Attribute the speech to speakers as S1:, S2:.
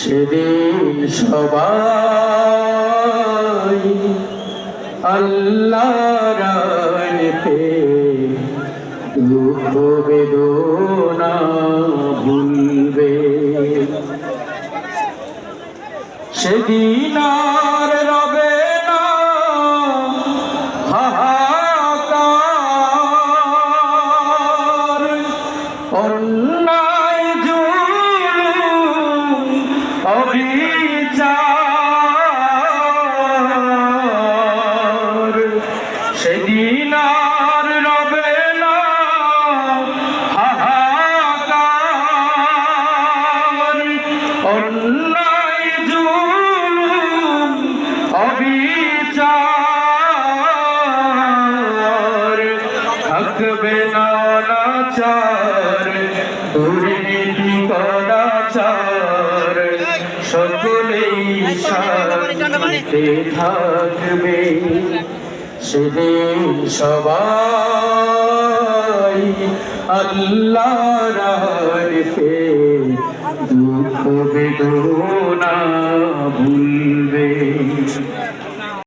S1: সেদিন সবাই আল্লাহ রায়তে দুঃখ বেদনা ভুলবে। সেদিন আর থাকবে না নাচার দুর্নীতি কদাচার সকলেই শান্তিতে থাকবে। সেদিন সবাই আল্লাহ রাহতে দেই